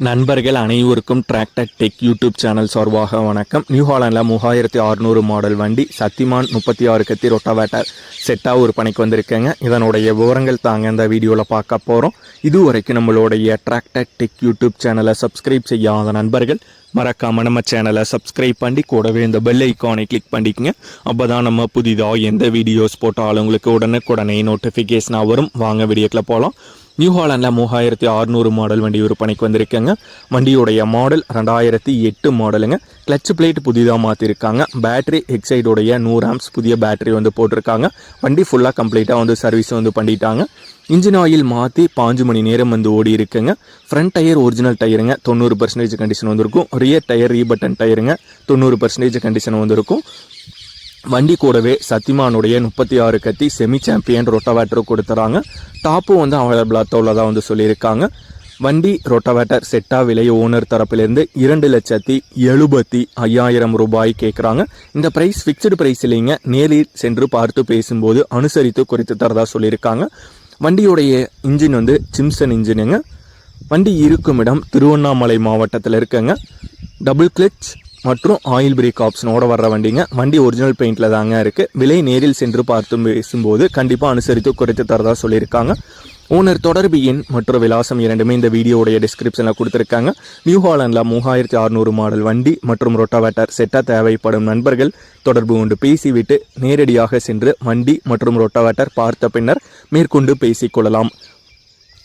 நண்பர்கள் அனைவருக்கும் tractor tech YouTube channel சார்பாக வணக்கம். நியூ ஹாலாண்டில் மூவாயிரத்தி அறுநூறு மாடல் வண்டி சத்திமான் முப்பத்தி ஆறு கத்தி ரொட்டாவேட்டர் செட்டாக ஒரு பணிக்கு வந்திருக்கேங்க. இதனுடைய விவரங்கள் தாங்க இந்த வீடியோவில் பார்க்க போகிறோம் இதுவரைக்கும் நம்மளுடைய டிராக்டர் டெக் யூடியூப் சேனலை சப்ஸ்கிரைப் செய்யாத நண்பர்கள் மறக்காம நம்ம சேனலை சப்ஸ்கிரைப் பண்ணி கூடவே இந்த பெல் ஐக்கானை கிளிக் பண்ணிக்கோங்க. அப்போ தான் நம்ம புதிதாக எந்த வீடியோஸ் போட்டாலும் உங்களுக்கு உடனுக்குடனே நோட்டிஃபிகேஷனாக வரும். வாங்க வீடியோக்கில் போகலாம் நியூ ஹாலண்டில் மூவாயிரத்தி அறுநூறு மாடல் வண்டி விற்பனைக்கு வந்திருக்கேங்க. வண்டியுடைய மாடல் ரெண்டாயிரத்தி எட்டு மாடலுங்க கிளச் பிளேட் புதிதாக மாற்றிருக்காங்க பேட்டரி எக்ஸைடோடைய நூறு ஆம்ஸ் புதிய பேட்டரி வந்து போட்டிருக்காங்க. வண்டி ஃபுல்லாக கம்ப்ளீட்டாக வந்து சர்வீஸ் வந்து பண்ணிட்டாங்க. இன்ஜின் ஆயில் மாற்றி பாஞ்சு மணி நேரம் வந்து ஓடி இருக்குங்க. ஃப்ரண்ட் டயர் ஒரிஜினல் டயருங்க தொண்ணூறு பர்சன்டேஜ் கண்டிஷன் வந்திருக்கும். ரியர் டயர் ரீபட்டன் டயருங்க தொண்ணூறு பர்சன்டேஜ் கண்டிஷன் வந்திருக்கும். வண்டி கூடவே சத்திமானுடைய முப்பத்தி ஆறு கத்தி செமி சாம்பியன் ரொட்டவேட்டரும் கொடுத்துறாங்க. டாப்பும் வந்து அவைலபிளாக உள்ளதாக வந்து சொல்லியிருக்காங்க. வண்டி ரொட்டவேட்டர் செட்டா விலை ஓனர் தரப்பிலிருந்து இரண்டு லட்சத்தி எழுபத்தி ஐயாயிரம் ரூபாய் கேட்குறாங்க. இந்த ப்ரைஸ் ஃபிக்ஸ்டு ப்ரைஸ் இல்லைங்க. நேரில் சென்று பார்த்து பேசும்போது அனுசரித்து குறித்து தரதாக சொல்லியிருக்காங்க. வண்டியுடைய இன்ஜின் வந்து சிம்சன் இன்ஜினுங்க வண்டி இருக்கும் இடம் திருவண்ணாமலை மாவட்டத்தில் இருக்குங்க. டபுள் கிளச் மற்றும் ஆயில் பிரேக் ஆப்ஷனோட வர்ற வண்டிங்க. வண்டி ஒரிஜினல் பெயிண்டில் தாங்க இருக்குது விலை நேரில் சென்று பார்த்து பேசும்போது கண்டிப்பாக அனுசரித்து குறைத்து தரதாக சொல்லியிருக்காங்க. ஓனர் தொடர்பு எண் மற்றும் விலாசம் இரண்டுமே இந்த வீடியோடைய டிஸ்கிரிப்ஷனில் கொடுத்துருக்காங்க. நியூ ஹாலண்டில் மூவாயிரத்தி அறுநூறு மாடல் வண்டி மற்றும் ரொட்டாவேட்டர் செட்டாக தேவைப்படும் நண்பர்கள் தொடர்பு கொண்டு பேசிவிட்டு நேரடியாக சென்று வண்டி மற்றும் ரொட்டாவேட்டர் பார்த்த பின்னர் மேற்கொண்டு பேசிக்கொள்ளலாம்.